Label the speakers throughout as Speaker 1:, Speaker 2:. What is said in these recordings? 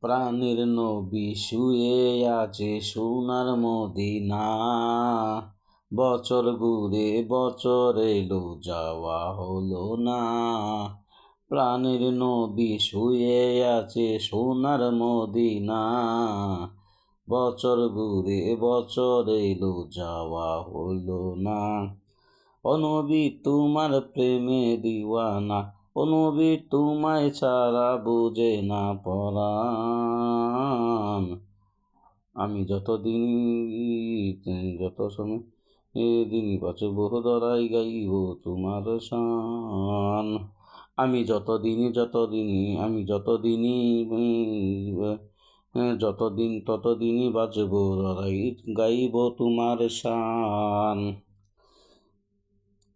Speaker 1: প্রাণের নবী শুয়ে আছে সোনার মদিনা। বছর ঘুরে বছর এলো, যাওয়া হলো না। প্রাণের নবী শুয়ে আছে সোনার মদিনা। বছর ঘুরে বছর এলো, যাওয়া হলো না। অনবী তোমার প্রেমে দিওয়ানা। অনবী তোমায় ছাড়া বুঝে না পরাণ। আমি যতদিন, যত সময় দিনই বাঁচব দরাই গাইব তোমার শান। আমি যতদিনই যতদিনই আমি যতদিনই যতদিন ততদিনই বাঁচব দরাই গাইব তোমার শান।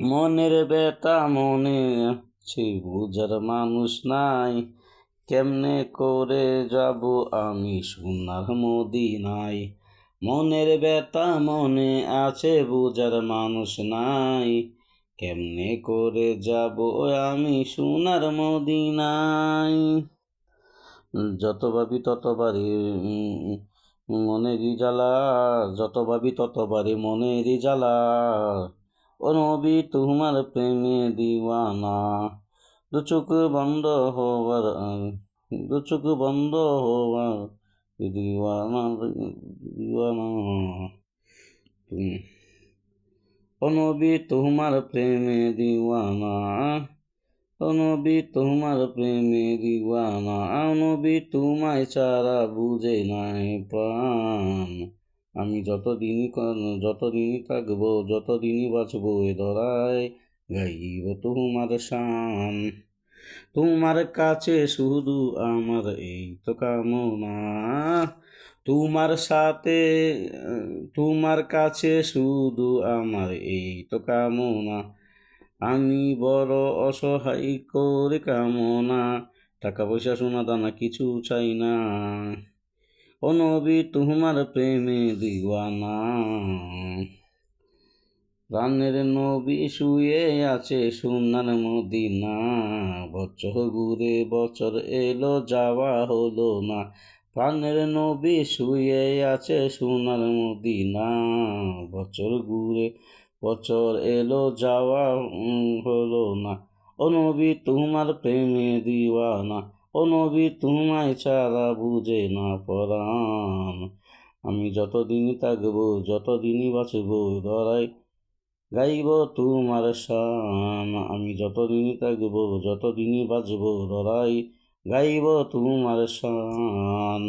Speaker 1: মনের ব্যথা মনে আছে বুঝার মানুষ নাই। কেমনে করে যাব আমি সোনার মদিনায়? মনের ব্যথা মনে আছে বুঝার মানুষ নাই। কেমনে করে যাব আমি সোনার মদিনায়? যত ভাবি ততবারই মনেরই জ্বালা। যত ভাবি ততবারই মনেরই জ্বালা। ও তোমার প্রেমে দিওয়ানা। দু চোখ বন্ধ হওয়ার, দু চোখ বন্ধ হওয়ার দিওয়ানা দিওয়ানা। ও নবী তোমার প্রেমে দিওয়ানা ও নবী তোমার প্রেমে দিওয়ানা নবী তোমায় ছাড়া বুঝে নাই প্রাণ। আমি যতদিনই যতদিনই থাকব, যতদিনই বাঁচবো এ ধরায় গাইব তোমার শান। তোমার কাছে শুধু আমার এই তো কামনা। তোমার সাথে, তোমার কাছে শুধু আমার এই তো কামনা। আমি বড় অসহায় করে কামনা। টাকা পয়সা, সোনা, দানা, কিছু চাই না। ও নবী, তোমার প্রেমে দিওয়ানা। প্রাণের নবী শুয়ে আছে সোনার মদিনা। বছর ঘুরে বছর এলো, যাওয়া হলো না। প্রাণের নবী শুয়ে আছে সোনার মদিনা। বছর ঘুরে বছর এলো, যাওয়া হলো না। ও তোমার প্রেমে দিওয়ানা। ও নবী, তোমায় ছাড়া বুঝে না পরাণ। আমি যতদিনই থাকব, যতদিনই বাঁচব ধরাই গাইব তোমার শান। আমি যতদিনই থাকব, যতদিনই বাঁচব দরাই গাইব তোমার শান।